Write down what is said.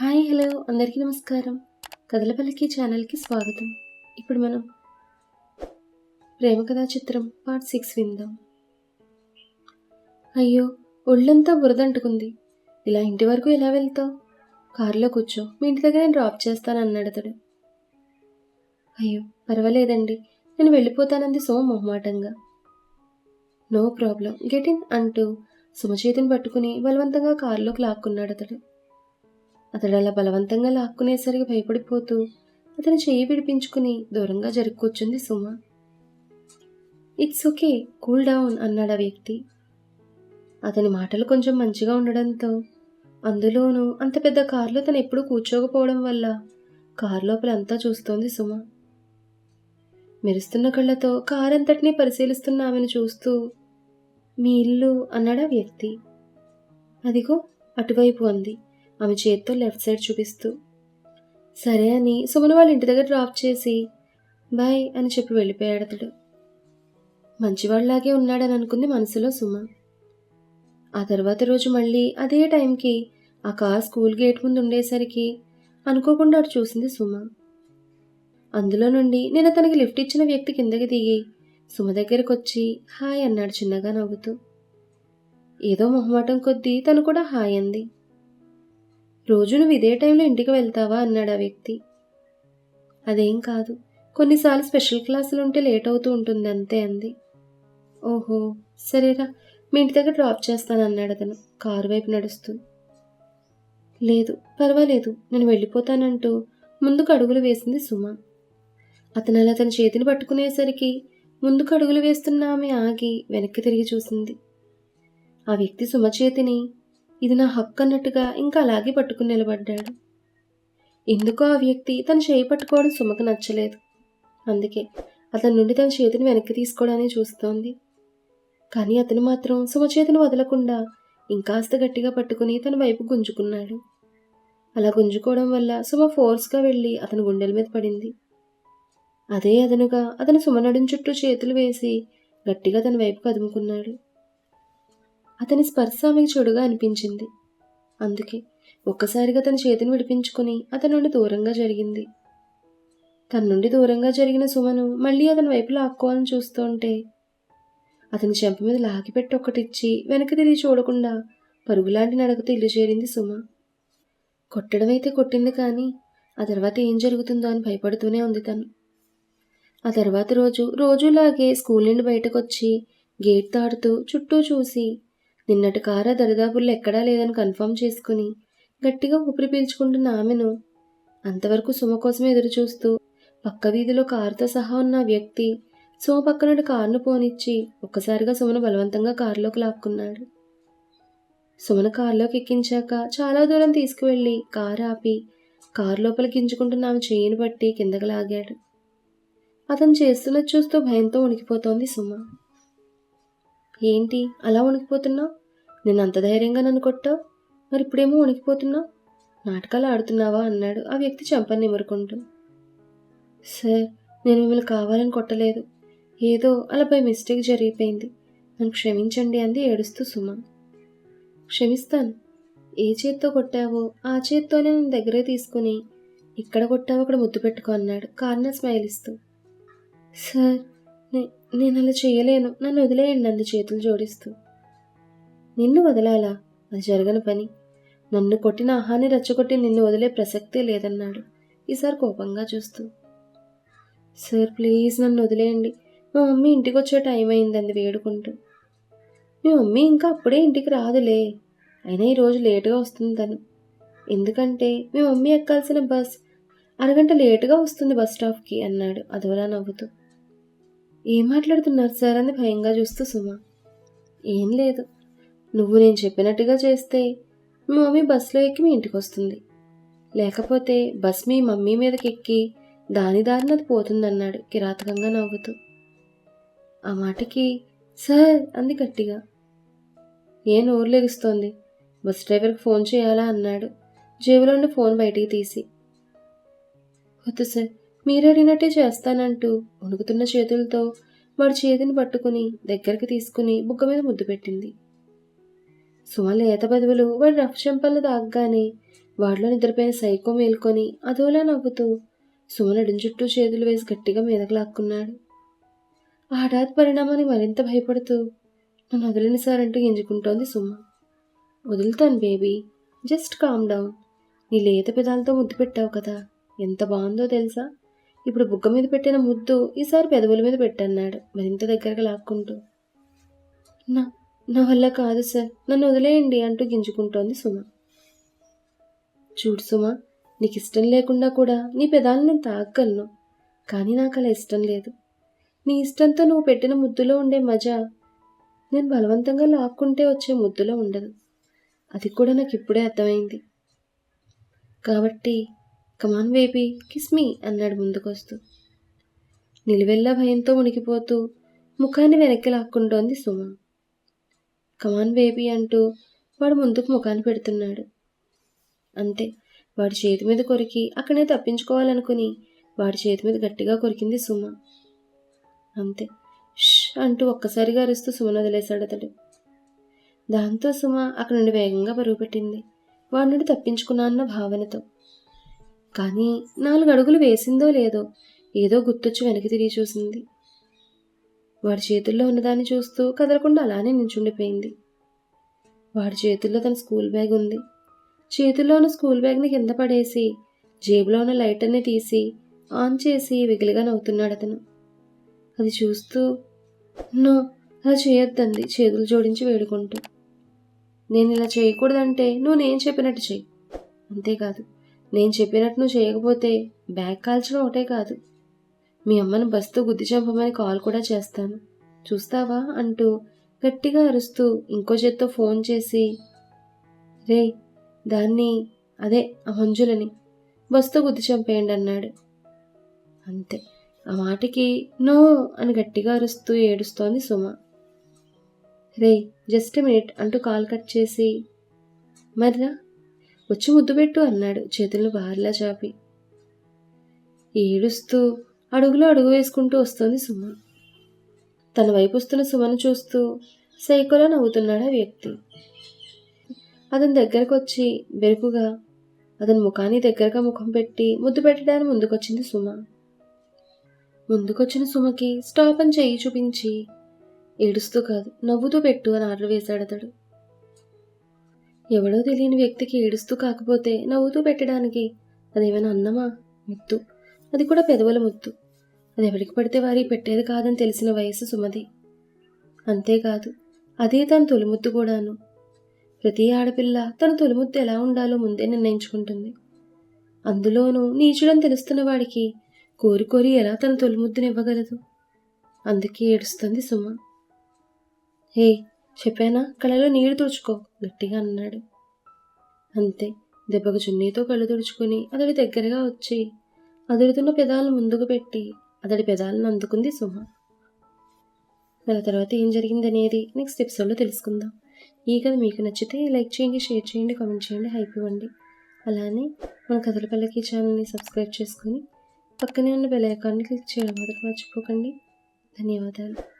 Hi hello. అందరికీ నమస్కారం. కథలపల్లికి ఛానల్కి స్వాగతం. ఇప్పుడు మనం ప్రేమ కథా చిత్రం పార్ట్ సిక్స్ విందాం. అయ్యో ఒళ్ళంతా బురదంటుకుంది. ఇలా ఇంటి వరకు ఎలా వెళ్తావు? కారులో కూర్చో. మీ ఇంటి దగ్గర నేను డ్రాప్ చేస్తాను అన్నాడు అతడు. అయ్యో పర్వాలేదండి. నేను వెళ్ళిపోతానంది Soma మొహమాటంగా. No problem. Get in అంటూ సుమ చేతిని పట్టుకుని బలవంతంగా కారులోకి లాక్కున్నాడు అతడు. అతడు అలా బలవంతంగా లాక్కునేసరికి భయపడిపోతూ అతని చేయి విడిపించుకుని దూరంగా జరిగి Suma. It's okay cool down అన్నాడు ఆ వ్యక్తి. అతని మాటలు కొంచెం మంచిగా ఉండడంతో అందులోనూ అంత పెద్ద కారులో తను ఎప్పుడూ కూర్చోకపోవడం వల్ల కారు లోపల అంతా చూస్తోంది సుమ. మెరుస్తున్న కళ్ళతో కారు అంతటినీ పరిశీలిస్తున్న ఆమెను చూస్తూ మీ ఇల్లు అన్నాడు ఆ వ్యక్తి. అదిగో అటువైపు అంది. ఆమె చేత్తో లెఫ్ట్ సైడ్ చూపిస్తూ సరే అని సుమను వాళ్ళ ఇంటి దగ్గర డ్రాప్ చేసి బాయ్ అని చెప్పి వెళ్ళిపోయాడు అతడు. మంచివాళ్ళలాగే ఉన్నాడని అనుకుంది మనసులో సుమ ఆ తర్వాత రోజు మళ్ళీ అదే టైంకి ఆ కార్ స్కూల్ గేట్ ముందు ఉండేసరికి అనుకోకుండా అటు చూసింది సుమ అందులో నుండి నేను తనకి లిఫ్ట్ ఇచ్చిన వ్యక్తి కిందకి దిగి సుమ దగ్గరకు వచ్చి హాయ్ అన్నాడు చిన్నగా నవ్వుతూ. ఏదో మొహమాటం కొద్దీ తను కూడా హాయ్ అంది. రోజు నువ్వు ఇదే టైంలో ఇంటికి వెళ్తావా? అన్నాడు ఆ వ్యక్తి. అదేం కాదు. కొన్నిసార్లు స్పెషల్ క్లాసులు ఉంటే లేట్ అవుతూ ఉంటుంది అంతే అంది. ఓహో సరేరా. మీ ఇంటి దగ్గర డ్రాప్ చేస్తాను అన్నాడు అతను. కారు వైపు నడుస్తూ. లేదు పర్వాలేదు. నేను వెళ్ళిపోతానంటూ ముందుకు అడుగులు వేసింది సుమ. అతను అలా తన చేతిని పట్టుకునేసరికి ముందుకు అడుగులు వేస్తున్న ఆమె ఆగి వెనక్కి తిరిగి చూసింది. ఆ వ్యక్తి సుమ చేతిని ఇది నా హక్కు అన్నట్టుగా ఇంకా అలాగే పట్టుకుని నిలబడ్డాడు. ఎందుకో ఆ వ్యక్తి తన చేయి పట్టుకోవడం సుమకు నచ్చలేదు. అందుకే అతని నుండి తన చేతిని వెనక్కి తీసుకోవడానికి చూస్తోంది. కానీ అతను మాత్రం సుమ చేతిని వదలకుండా ఇంకాస్త గట్టిగా పట్టుకుని తన వైపు గుంజుకున్నాడు. అలా గుంజుకోవడం వల్ల సుమ ఫోర్స్గా వెళ్ళి అతని గుండెల మీద పడింది. అదే అదనుగా అతను సుమ నడుం చుట్టూ చేతులు వేసి గట్టిగా తన వైపు కదుముకున్నాడు. అతని స్పర్శ ఆమెకు చెడుగా అనిపించింది. అందుకే ఒక్కసారిగా తన చేతిని విడిపించుకుని అతని నుండి దూరంగా జరిగింది. తన నుండి దూరంగా జరిగిన సుమను మళ్ళీ అతని వైపు లాక్కోవాలని చూస్తుంటే అతని చెంప మీద లాగిపెట్టి ఒకటిచ్చి వెనక్కి తిరిగి చూడకుండా పరుగులాంటి నడకతో ఇల్లు చేరింది సుమ. కొట్టడం అయితే కొట్టింది కానీ ఆ తర్వాత ఏం జరుగుతుందో అని భయపడుతూనే ఉంది తను. ఆ తర్వాత రోజు రోజులాగే స్కూల్ నుండి బయటకొచ్చి గేట్ తాడుతూ చుట్టూ చూసి నిన్నటి కార దరిదాపుల్లో ఎక్కడా లేదని కన్ఫర్మ్ చేసుకుని గట్టిగా ఊపిరి పీల్చుకుంటున్న ఆమెను అంతవరకు సుమ కోసం ఎదురుచూస్తూ పక్క వీధిలో కారుతో సహా ఉన్న వ్యక్తి సుమ పక్కనుండి కారును పోనిచ్చి ఒక్కసారిగా సుమను బలవంతంగా కారులోకి లాక్కున్నాడు. సుమను కారులోకి ఎక్కించాక చాలా దూరం తీసుకువెళ్ళి కారు ఆపి కారు లోపల గింజుకుంటున్న ఆమె చేయిని పట్టి కిందకి లాగాడు. అతను చేస్తున్నది చూస్తూ భయంతో ఉనికిపోతోంది సుమ. ఏంటి? అలా వణికిపోతున్నావు నేను అంత ధైర్యంగా నన్ను కొట్టావు? మరి ఇప్పుడేమో వణికిపోతున్నావు నాటకాలు ఆడుతున్నావా? అన్నాడు ఆ వ్యక్తి చంపని నిమురుకుంటూ. సార్ నేను మిమ్మల్ని కావాలని కొట్టలేదు. ఏదో అలా బై మిస్టేక్ జరిగిపోయింది. నన్ను క్షమించండి అంది ఏడుస్తూ సుమ. క్షమిస్తాను. ఏ చేత్తో కొట్టావో ఆ చేత్తోనే నన్ను దగ్గరే తీసుకుని ఇక్కడ కొట్టావో అక్కడ ముద్దు పెట్టుకో అన్నాడు. కార్నర్ స్మైల్ ఇస్తూ సార్ నేను అలా చేయలేను. నన్ను వదిలేయండి అంది చేతులు జోడిస్తూ. నిన్ను వదలాలా? అది జరగని పని. నన్ను కొట్టిన ఆహాన్ని రెచ్చగొట్టి నిన్ను వదిలే ప్రసక్తే లేదన్నాడు. ఈసారి కోపంగా చూస్తూ. సార్ ప్లీజ్ నన్ను వదిలేయండి. మా మమ్మీ ఇంటికి వచ్చే టైం అయిందంది వేడుకుంటూ. మీ మమ్మీ ఇంకా అప్పుడే ఇంటికి రాదులే. అయినా ఈరోజు లేటుగా వస్తుంది తను. ఎందుకంటే మీ మమ్మీ ఎక్కాల్సిన బస్ అరగంట లేటుగా వస్తుంది బస్ స్టాప్కి అన్నాడు అదోలా నవ్వుతూ. ఏం మాట్లాడుతున్నారు సార్ అని భయంగా చూస్తూ సుమ. ఏం లేదు. నువ్వు నేను చెప్పినట్టుగా చేస్తే మీ మమ్మీ బస్సులో ఎక్కి మీ ఇంటికి వస్తుంది. లేకపోతే బస్ మీ మమ్మీ మీదకి ఎక్కి దాని దారిన అది పోతుందన్నాడు కిరాతకంగా నవ్వుతూ. ఆ మాటకి సార్ అంది గట్టిగా. ఏ నోరు లెగుస్తోంది. బస్ డ్రైవర్కి ఫోన్ చేయాలా అన్నాడు. జేబులో ఉన్న ఫోన్ బయటికి తీసి. వద్దు సార్. మీరు అడిగినట్టే చేస్తానంటూ వణుకుతున్న చేతులతో వాడి చేతిని పట్టుకుని దగ్గరికి తీసుకుని బుగ్గ మీద ముద్దు పెట్టింది. సుమ లేత బదువులు వాడి రఫ్ చెంపలు తాగ్గానే వాడిలో నిద్రపోయిన సైకో మేల్కొని అదోలా నవ్వుతూ సుమ నడుం చుట్టూ చేతులు వేసి గట్టిగా మీదకు లాక్కున్నాడు. ఆ హఠాత్ పరిణామాన్ని మరింత భయపడుతూ నన్ను వదిలిన సారంటూ ఎంజుకుంటోంది గింజుకుంటోంది సుమ. వదులుతాను బేబీ జస్ట్ కామ్ డౌన్. నీ లేత పెదాలతో ముద్దు పెట్టావు కదా ఎంత బాగుందో తెలుసా? ఇప్పుడు బుగ్గ మీద పెట్టిన ముద్దు ఈసారి పెదవుల మీద పెట్టన్నాడు. మరింత దగ్గరగా లాక్కుంటూ నా నా వల్ల కాదు సార్ నన్ను వదిలేయండి అంటూ గింజుకుంటోంది సుమ. చూడు సుమ నీకు ఇష్టం లేకుండా కూడా నీ పెదాలను నేను తాగగలను కానీ నాకు అలా ఇష్టం లేదు. నీ ఇష్టంతో నువ్వు పెట్టిన ముద్దులో ఉండే మజా నేను బలవంతంగా లాక్కుంటే వచ్చే ముద్దులో ఉండదు. అది కూడా నాకు ఇప్పుడే అర్థమైంది. కాబట్టి కమాన్ బేబీ కిస్ మీ అన్నాడు ముందుకొస్తూ. నిలువెల్లా భయంతో ఉనికిపోతూ ముఖాన్ని వెనక్కి లాక్కుంటోంది సుమ. కమాన్ బేబీ అంటూ వాడు ముందుకు ముఖాన్ని పెడుతున్నాడు. అంతే వాడి చేతి మీద కొరికి అక్కడే తప్పించుకోవాలనుకుని వాడి చేతి మీద గట్టిగా కొరికింది సుమ. అంతే ష్ అంటూ ఒక్కసారిగా అరుస్తూ సుమను వదిలేశాడు అతడు. దాంతో సుమ అక్కడి నుండి వేగంగా పరుగు పెట్టింది. వాడి నుండి తప్పించుకున్నా అన్న భావనతో. కానీ నాలుగు అడుగులు వేసిందో లేదో ఏదో గుర్తొచ్చి వెనక్కి తిరిగి చూసింది. వాడి చేతుల్లో ఉన్నదాన్ని చూస్తూ కదలకుండా అలానే నించుండిపోయింది. వాడి చేతుల్లో తన స్కూల్ బ్యాగ్ ఉంది. చేతుల్లో ఉన్న స్కూల్ బ్యాగ్ని కింద పడేసి జేబులో ఉన్న లైటర్ని తీసి ఆన్ చేసి వెగిలిగా నవ్వుతున్నాడు అతను. అది చూస్తూ నో అలా చేయొద్దంది చేతులు జోడించి వేడుకుంటూ. నేను ఇలా చేయకూడదంటే నువ్వు నేను చెప్పినట్టు చెయ్యి. అంతేకాదు. నేను చెప్పినట్టు నువ్వు చేయకపోతే బ్యాగ్ కాల్చడం ఒకటే కాదు. మీ అమ్మను బస్తో గుద్ది చంపమని కాల్ కూడా చేస్తాను. చూస్తావా అంటూ గట్టిగా అరుస్తూ ఇంకో చేత్తో ఫోన్ చేసి రే దాన్ని అదే ఆ మంజులని బస్తో గుద్ది చంపేయండి అన్నాడు. అంతే ఆ మాటకి నో అని గట్టిగా అరుస్తూ ఏడుస్తోంది సుమ. రే జస్ట్ మినిట్ అంటూ కాల్ కట్ చేసి మర్రా వచ్చి ముద్దు పెట్టు అన్నాడు చేతులు బార్లా చాపి. ఏడుస్తూ అడుగులో అడుగు వేసుకుంటూ వస్తోంది సుమ. తన వైపు వస్తున్న సుమను చూస్తూ సైకోలో నవ్వుతున్నాడు ఆ వ్యక్తి. అతని దగ్గరకు వచ్చి బెరుకుగా అతని ముఖాన్ని దగ్గరగా ముఖం పెట్టి ముద్దు పెట్టడానికి ముందుకొచ్చింది సుమ. ముందుకొచ్చిన సుమకి స్టాప్ అని చేయి చూపించి ఏడుస్తూ కాదు నవ్వుతూ పెట్టు అని ఆర్డర్ వేశాడు అతడు ఎవడో తెలియని వ్యక్తికి ఏడుస్తూ కాకపోతే నవ్వుతూ పెట్టడానికి. అదేమైనా అన్నమా? ముద్దు అది కూడా పెదవుల ముద్దు అది ఎవరికి పడితే వారి పెట్టేది కాదని తెలిసిన వయసు సుమది అంతేకాదు అదే తన తొలిముద్దు కూడాను. ప్రతి ఆడపిల్ల తన తొలిముద్దు ఎలా ఉండాలో ముందే నిర్ణయించుకుంటుంది. అందులోనూ నీచుడని తెలుస్తున్న వాడికి కోరి కోరి ఎలా తన తొలిముద్దునివ్వగలదు అందుకే ఏడుస్తుంది సుమ. ఏ చెప్పానా? కళ్ళలో నీరు తుడుచుకో గట్టిగా అన్నాడు. అంతే దెబ్బకు చున్నీతో కళ్ళు తుడుచుకుని అతడి దగ్గరగా వచ్చి అదురుతున్న పెదాలను ముందుకు పెట్టి అతడి పెదాలను అందుకుంది సుమ. దాని తర్వాత ఏం జరిగిందనేది నెక్స్ట్ ఎపిసోడ్లో తెలుసుకుందాం. ఈ కథ మీకు నచ్చితే లైక్ చేయండి షేర్ చేయండి కామెంట్ చేయండి హైప్ ఇవ్వండి. అలానే మన కథల పల్లకి ఛానల్ని సబ్స్క్రైబ్ చేసుకొని పక్కనే ఉన్న బెల్ ఐకాన్ని క్లిక్ చేయడం మొదటి మర్చిపోకండి. ధన్యవాదాలు.